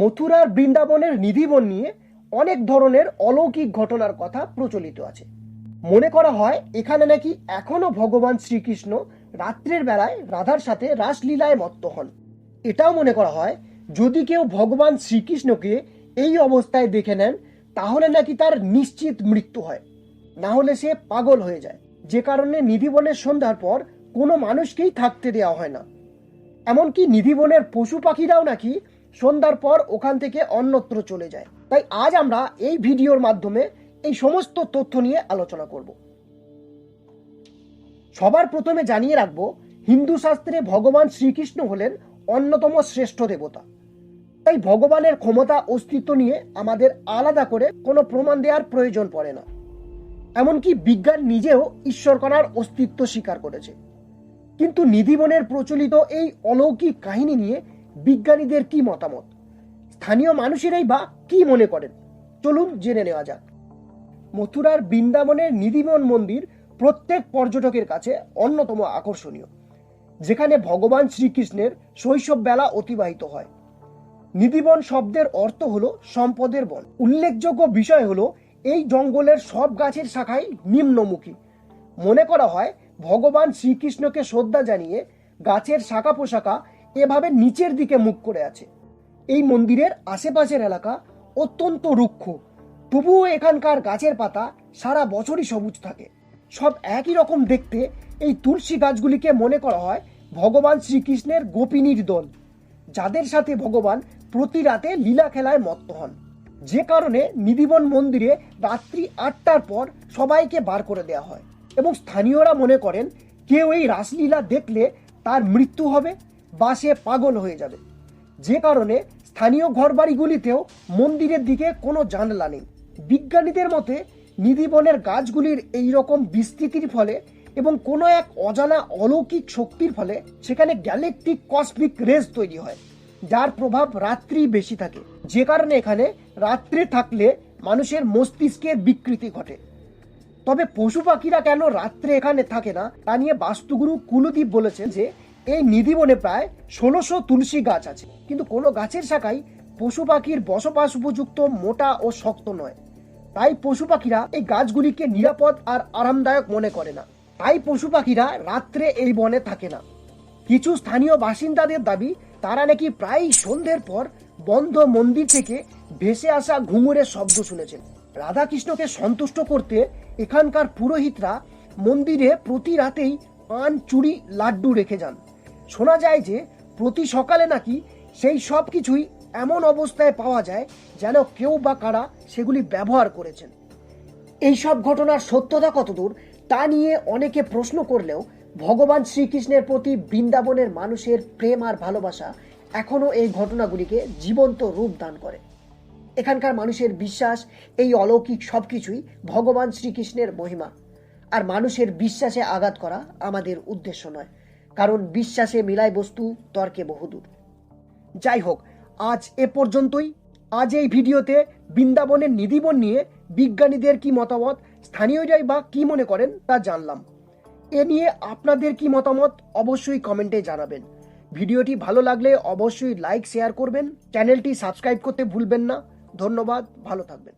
মথুরার বৃন্দাবনের নিধিবন নিয়ে অনেক ধরনের অলৌকিক ঘটনার কথা প্রচলিত আছে। মনে করা হয়, এখানে নাকি এখনও ভগবান শ্রীকৃষ্ণ রাত্রের বেলায় রাধার সাথে রাসলীলায় মত্ত হন। এটাও মনে করা হয়, যদি কেউ ভগবান শ্রীকৃষ্ণকে এই অবস্থায় দেখে নেন, তাহলে নাকি তার নিশ্চিত মৃত্যু হয়। না হলে সে পাগল হয়ে যায়। যে কারণে নিধিবনের সন্ধ্যার পর কোনো মানুষকেই থাকতে দেওয়া হয় না। এমনকি নিধিবনের পশু পাখিরাও নাকি সন্ধ্যার পর ওখান থেকে অন্যত্র চলে যায়। তাই আজ আমরা এই ভিডিওর মাধ্যমে এই সমস্ত তথ্য নিয়ে আলোচনা করব। সবার প্রথমে জানিয়ে রাখব, হিন্দু শাস্ত্রে ভগবান শ্রীকৃষ্ণ হলেন অন্যতম শ্রেষ্ঠ দেবতা। তাই ভগবানের ক্ষমতা, অস্তিত্ব নিয়ে আমাদের আলাদা করে কোনো প্রমাণ দেওয়ার প্রয়োজন পড়ে না। এমনকি বিজ্ঞান নিজেও ঈশ্বর করার অস্তিত্ব স্বীকার করেছে। কিন্তু নিধিবনের প্রচলিত এই অলৌকিক কাহিনী নিয়ে বিজ্ঞানীদের কি মতামত? স্থানীয় মানুষেরাই বা কি মনে করেন? চলুন জেনে নেওয়া যাক। মথুরার বৃন্দাবনের নিধিবন মন্দির প্রত্যেক পর্যটকের কাছে অন্যতম আকর্ষণীয়, যেখানে ভগবান শ্রীকৃষ্ণের শৈশব বেলা অতিবাহিত হয়। নিধিবন শব্দের অর্থ হল সম্পদের বন। উল্লেখযোগ্য বিষয় হলো, এই জঙ্গলের সব গাছের শাখাই নিম্নমুখী। মনে করা হয়, ভগবান শ্রীকৃষ্ণকে শ্রদ্ধা জানিয়ে গাছের শাখা পোশাকা এভাবে নিচের দিকে মুখ করে আছে। এই মন্দিরের আশেপাশের এলাকা অত্যন্ত রুক্ষ। তবুও এখানকার গাছের পাতা সারা বছরই সবুজ থাকে। সব একই রকম দেখতে এই তুলসী গাছগুলিকে মনে করা হয় ভগবান শ্রীকৃষ্ণের গোপিনীর দল, যাদের সাথে ভগবান প্রতি রাতে লীলা খেলায় মত্ত হন। যে কারণে নিধিবন মন্দিরে রাত্রি আটটার পর সবাইকে বার করে দেওয়া হয় এবং স্থানীয়রা মনে করেন, কেউ এই রাসলীলা দেখলে তার মৃত্যু হবে। বা সে পাগল হয়ে যাবে। যে কারণে স্থানীয় ঘরবাড়িগুলিতেও মন্দিরের দিকে কোনো জানলা নেই। বিজ্ঞানীদের মতে নিধিবনের গাছগুলির এই রকম বিস্তৃতির ফলে এবং কোনো এক অজানা অলৌকিক শক্তির ফলে সেখানে গ্যালেকটিক কসমিক রেস তৈরি হয়, যার প্রভাব রাত্রি বেশি থাকে। যে কারণে এখানে রাত্রে থাকলে মানুষের মস্তিষ্কের বিকৃতি ঘটে। তবে পশু পাখিরা কেন রাত্রে এখানে থাকে না, তা নিয়ে বাস্তুগুরু কুলদীপ বলেছেন যে এই নিধিবনে প্রায় ষোলোশো তুলসী গাছ আছে। কিন্তু কোনো গাছের শাখায় পশু পাখির বসবাস উপযুক্ত, মোটা ও শক্ত নয়। তাই পশু পাখিরা এই গাছগুলিকে নিরাপদ আর আরামদায়ক মনে করে না। তাই পশু পাখিরা রাত্রে এই বনে থাকে না। কিছু স্থানীয় বাসিন্দাদের দাবি, তারা নাকি প্রায় সন্ধ্যের পর বন্ধ মন্দির থেকে ভেসে আসা ঘুঙুরের শব্দ শুনেছেন। রাধাকৃষ্ণকে সন্তুষ্ট করতে এখানকার পুরোহিতরা মন্দিরে প্রতি রাতেই পান, চুড়ি, লাড্ডু রেখে যান। শোনা যায় যে প্রতি সকালে নাকি সেই সব কিছুই এমন অবস্থায় পাওয়া যায় যেন কেউ বা কারা সেগুলি ব্যবহার করেছেন। এই সব ঘটনার সত্যতা কতদূর তা নিয়ে অনেকে প্রশ্ন করলেও ভগবান শ্রীকৃষ্ণের প্রতি বৃন্দাবনের মানুষের প্রেম আর ভালোবাসা এখনও এই ঘটনাগুলিকে জীবন্ত রূপ দান করে। এখানকার মানুষের বিশ্বাস, এই অলৌকিক সবকিছুই ভগবান শ্রীকৃষ্ণের মহিমা। আর মানুষের বিশ্বাসে আঘাত করা আমাদের উদ্দেশ্য নয়। কারণ বিশ্বাসে মিলায় বস্তু, তর্কে বহুদূর যাই হোক আজ এ পর্যন্তই। আজ এই ভিডিওতে বৃন্দাবনের নিধিবন নিয়ে বিজ্ঞানীদের কি মতামত, স্থানীয়রাই বা কি মনে করেন তা জানলাম। এ নিয়ে আপনাদের কি মতামত, অবশ্যই কমেন্টে জানাবেন। ভিডিওটি ভালো লাগলে অবশ্যই লাইক, শেয়ার করবেন। চ্যানেলটি সাবস্ক্রাইব করতে ভুলবেন না। ধন্যবাদ, ভালো থাকবেন।